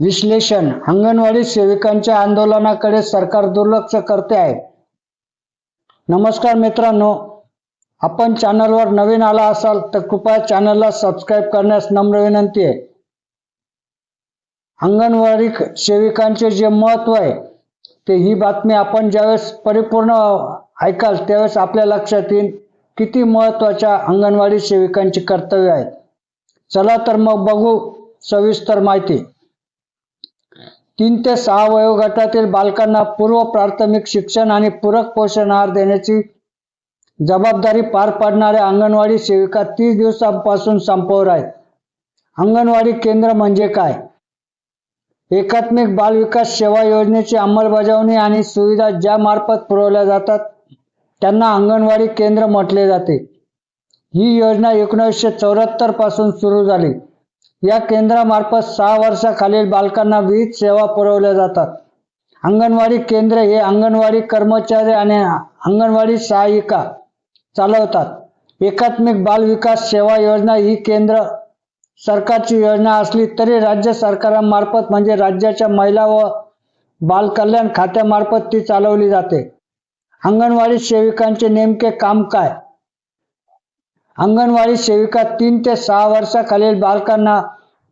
विश्लेषण. अंगणवाडी सेविकांच्या आंदोलनाकडे सरकार दुर्लक्ष करते आहे. नमस्कार मित्रांनो आपण चॅनलवर नवीन आला असाल तर कृपया चॅनलला सबस्क्राईब करण्यास नम्र विनंती आहे. अंगणवाडी सेविकांचे जे महत्त्व आहे ते ही बातमी आपण ज्यावेळेस परिपूर्ण ऐकाल त्यावेळेस आपल्या लक्षात येईल किती महत्त्वाच्या अंगणवाडी सेविकांची कर्तव्य आहेत चला तर मग बघू सविस्तर माहिती. तीन ते सहा वयोगटातील बालकांना पूर्व प्राथमिक शिक्षण आणि पूरक पोषण आहार देण्याची जबाबदारी पार पाडणाऱ्या अंगणवाडी सेविका तीस दिवसांपासून संपवर आहेत. अंगणवाडी केंद्र म्हणजे काय? एकात्मिक बाल विकास सेवा योजनेची अंमलबजावणी आणि सुविधा ज्या मार्फत पुरवल्या जातात त्यांना अंगणवाडी केंद्र म्हटले जाते. ही योजना एकोणीसशे चौऱ्याहत्तरपासून सुरू झाली. या केंद्रामार्फत सहा वर्षाखालील बालकांना विविध सेवा पुरवल्या जातात. अंगणवाडी केंद्र हे अंगणवाडी कर्मचारी आणि अंगणवाडी सहायिका चालवतात. एकात्मिक बाल विकास सेवा योजना ही केंद्र सरकारची योजना असली तरी राज्य सरकारांमार्फत म्हणजे राज्याच्या महिला व बाल कल्याण खात्यामार्फत ती चालवली जाते. अंगणवाडी सेविकांचे नेमके काम काय? अंगणवाडी सेविका तीन ते सहा वर्षाखालील बालकांना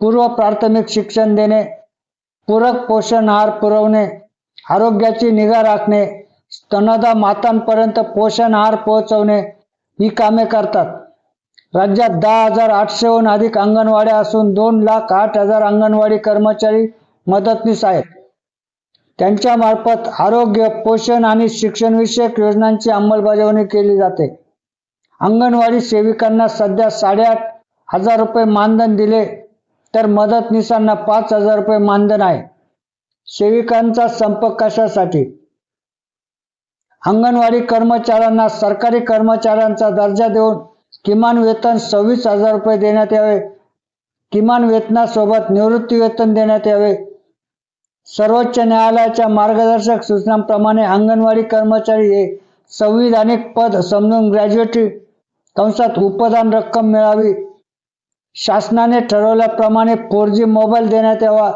पूर्व प्राथमिक शिक्षण देणे पूरक पोषण आहार पुरवणे आरोग्याची निगा राखणे स्तनदा मातांपर्यंत पोषण आहार पोहोचवणे ही कामे करतात. राज्यात दहा हजार आठशेहून अधिक अंगणवाड्या असून दोन लाख आठ हजार अंगणवाडी कर्मचारी मदतनीस आहेत. त्यांच्यामार्फत आरोग्य पोषण आणि शिक्षणविषयक योजनांची अंमलबजावणी केली जाते. अंगणवाडी सेविकांना सध्या साडेआठ हजार रुपये मानधन दिले तर मदतनीसांना पाच हजार रुपये मानधन आहे. सेविकांचा संप कशासाठी? अंगणवाडी कर्मचाऱ्यांना सरकारी कर्मचाऱ्यांचा दर्जा देऊन किमान वेतन सव्वीस हजार रुपये देण्यात यावे. किमान वेतनासोबत निवृत्ती वेतन देण्यात यावे. सर्वोच्च न्यायालयाच्या मार्गदर्शक सूचनांप्रमाणे अंगणवाडी कर्मचारी हे संविधानिक पद समजून ग्रॅज्युएटी कंसात उपदान रक्कम मिळावी. शासनाने ठरवल्याप्रमाणे फोर जी मोबाईल देण्यात यावा.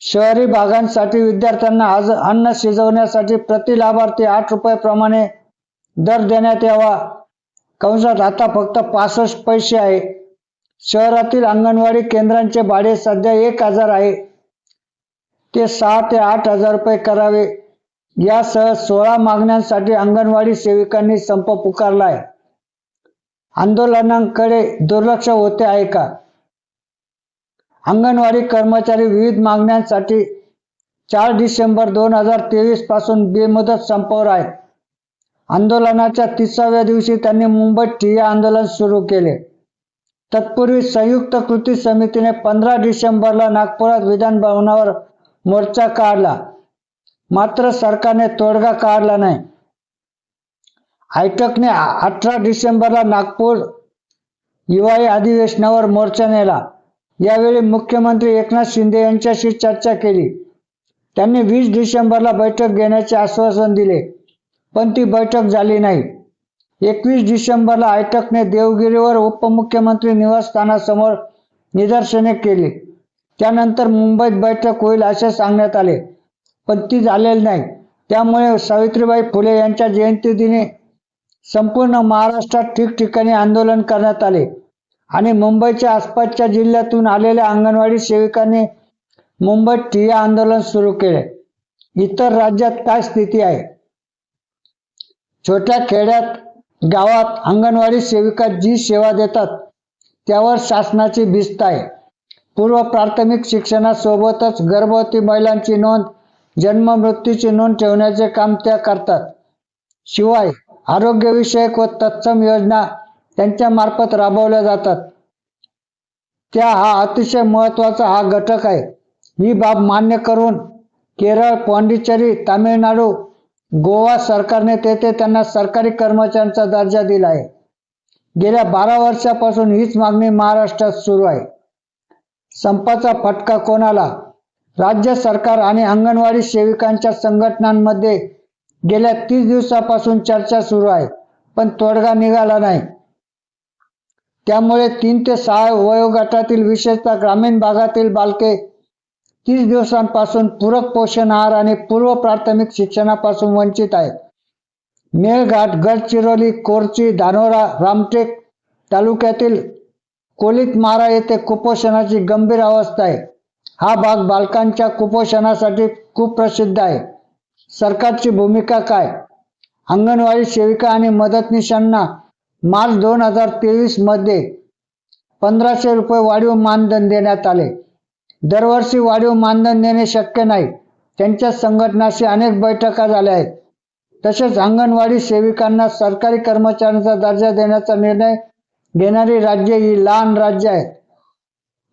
शहरी भागांसाठी विद्यार्थ्यांना आज अन्न शिजवण्यासाठी प्रति लाभार्थी आठ रुपयाप्रमाणे दर देण्यात यावा. कंसात आता फक्त पासष्ट पैसे आहे. शहरातील अंगणवाडी केंद्रांचे भाडे सध्या एक हजार आहे. ते सहा ते आठ हजार रुपये करावे. यासह सोळा मागण्यांसाठी अंगणवाडी सेविकांनी संप पुकारला आहे आंदोलनांकडे दुर्लक्ष होते आहे का? अंगणवाडी कर्मचारी विविध मागण्यांसाठी चार डिसेंबर दोन हजार तेवीसपासून बेमुदत संपावर आहेत आंदोलनाच्या तिसाव्या दिवशी त्यांनी मुंबईत ठिय्या आंदोलन सुरू केले. तत्पूर्वी संयुक्त कृती समितीने पंधरा डिसेंबरला नागपुरात विधान भवनावर मोर्चा काढला. मात्र सरकारने तोडगा काढला नाही. आयटकने अठरा डिसेंबरला नागपूर हिवाळी अधिवेशनावर मोर्चा नेला. यावेळी मुख्यमंत्री एकनाथ शिंदे यांच्याशी चर्चा केली. त्यांनी वीस डिसेंबरला बैठक घेण्याचे आश्वासन दिले पण ती बैठक झाली नाही. एकवीस डिसेंबरला आयटकने देवगिरीवर उपमुख्यमंत्री निवासस्थानासमोर निदर्शने केली. त्यानंतर मुंबईत बैठक होईल असे सांगण्यात आले. पण ती झालेली नाही. त्यामुळे सावित्रीबाई फुले यांच्या जयंतीदिनी संपूर्ण महाराष्ट्रात ठिकठिकाणी आंदोलन करण्यात आले. आणि मुंबईच्या आसपासच्या जिल्ह्यातून आलेल्या अंगणवाडी सेविकांनी मुंबईत ठिय्या आंदोलन सुरू केले. इतर राज्यात काय स्थिती आहे? छोट्या खेड्यात गावात अंगणवाडी सेविका जी सेवा देतात त्यावर शासनाची भिस्त आहे. पूर्व प्राथमिक शिक्षणासोबतच गर्भवती महिलांची नोंद जन्म मृत्यूची नोंद ठेवण्याचे काम त्या करतात. शिवाय आरोग्यविषयक व तत्सम योजना त्यांच्या मार्फत राबवल्या जातात. त्या हा अतिशय महत्त्वाचा हा घटक आहे. ही बाब मान्य करून केरळ पाँडिचेरी तामिळनाडू गोवा सरकारने तेथे त्यांना सरकारी कर्मचाऱ्यांचा दर्जा दिला आहे. गेल्या बारा वर्षापासून हीच मागणी महाराष्ट्रात सुरू आहे. संपाचा फटका कोणाला? राज्य सरकार आणि अंगणवाडी सेविकांच्या संघटनांमध्ये गेल्या तीस दिवसापासून चर्चा सुरू आहे पण तोडगा निघाला नाही. त्यामुळे तीन ते सहा वयोगटातील विशेषतः ग्रामीण भागातील बालके तीस दिवसांपासून पूरक पोषण आहार आणि पूर्व प्राथमिक शिक्षणापासून वंचित आहेत. मेळघाट गडचिरोली कोरची धानोरा रामटेक तालुक्यातील कोलित मारा येथे कुपोषणाची गंभीर अवस्था आहे. हा भाग बालकांच्या कुपोषणासाठी खूप प्रसिद्ध आहे. सरकारची भूमिका काय? अंगणवाडी सेविका आणि मदतनीशांना मार्च दोन हजार तेवीसमध्ये पंधराशे रुपये वाढीव मानधन देण्यात आले. दरवर्षी वाढीव मानधन देणे शक्य नाही. त्यांच्या संघटनाशी अनेक बैठका झाल्या आहेत. तसेच अंगणवाडी सेविकांना सरकारी कर्मचाऱ्यांचा दर्जा देण्याचा निर्णय घेणारी राज्ये ही लहान राज्य आहेत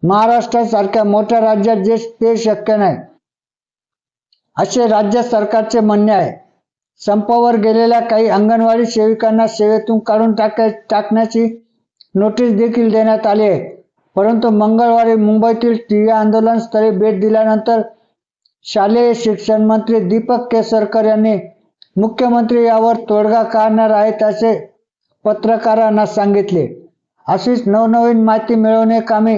महाराष्ट्रासारख्या मोठ्या राज्यात जे ते शक्य नाही. असे राज्य सरकारचे म्हणणे आहे संपावर गेलेल्या काही अंगणवाडी सेविकांना सेवेतून काढून टाकाय टाकण्याची नोटीस देखील देण्यात आली आहे. परंतु मंगळवारी मुंबईतील टिव्या आंदोलन स्थळी भेट दिल्यानंतर शालेय शिक्षण मंत्री दीपक केसरकर यांनी मुख्यमंत्री यावर तोडगा काढणार आहेत असे पत्रकारांना सांगितले. अशीच नवनवीन माहिती मिळवणे कामी